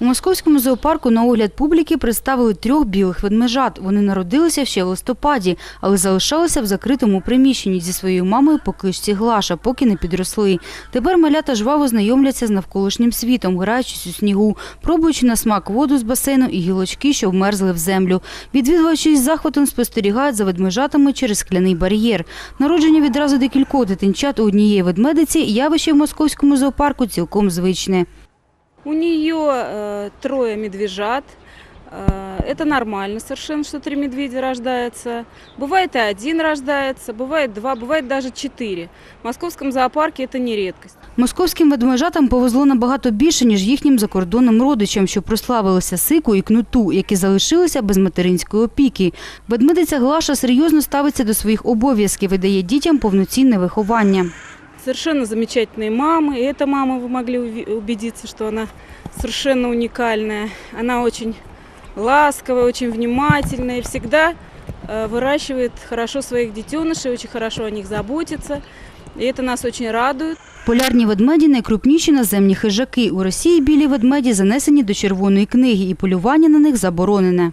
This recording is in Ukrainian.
У московському зоопарку на огляд публіки представили трьох білих ведмежат. Вони народилися ще в листопаді, але залишалися в закритому приміщенні зі своєю мамою по кличці Глаша, поки не підросли. Тепер малята жваво знайомляться з навколишнім світом, граючись у снігу, пробуючи на смак воду з басейну і гілочки, що вмерзли в землю. Відвідувачі з захватом спостерігають за ведмежатами через скляний бар'єр. Народження відразу декількох дитинчат у однієї ведмедиці явище в московському зоопарку цілком звичне. У нее э, трое медвежат. Э, это нормально совершенно, что три медведя рождается. Бывает и один рождается, бывает два, бывает даже четыре. В московском зоопарке это не редкость. Московським ведмежатам повезло набагато більше, ніж їхнім закордонним родичам, що прославилися сику і кнуту, які залишилися без материнської опіки. Ведмедиця Глаша серйозно ставиться до своїх обов'язків і дає дітям повноцінне виховання. Совершенно замечательные мамы. И эта мама, вы могли уви- убедиться, что она совершенно уникальная. Она очень ласковая, очень внимательная и всегда э, выращивает хорошо своих детенышей, очень хорошо о них заботится. И это нас очень радует. Полярні ведмеді – найкрупніші наземні хижаки. У Росії білі ведмеді занесені до червоної книги і полювання на них заборонене.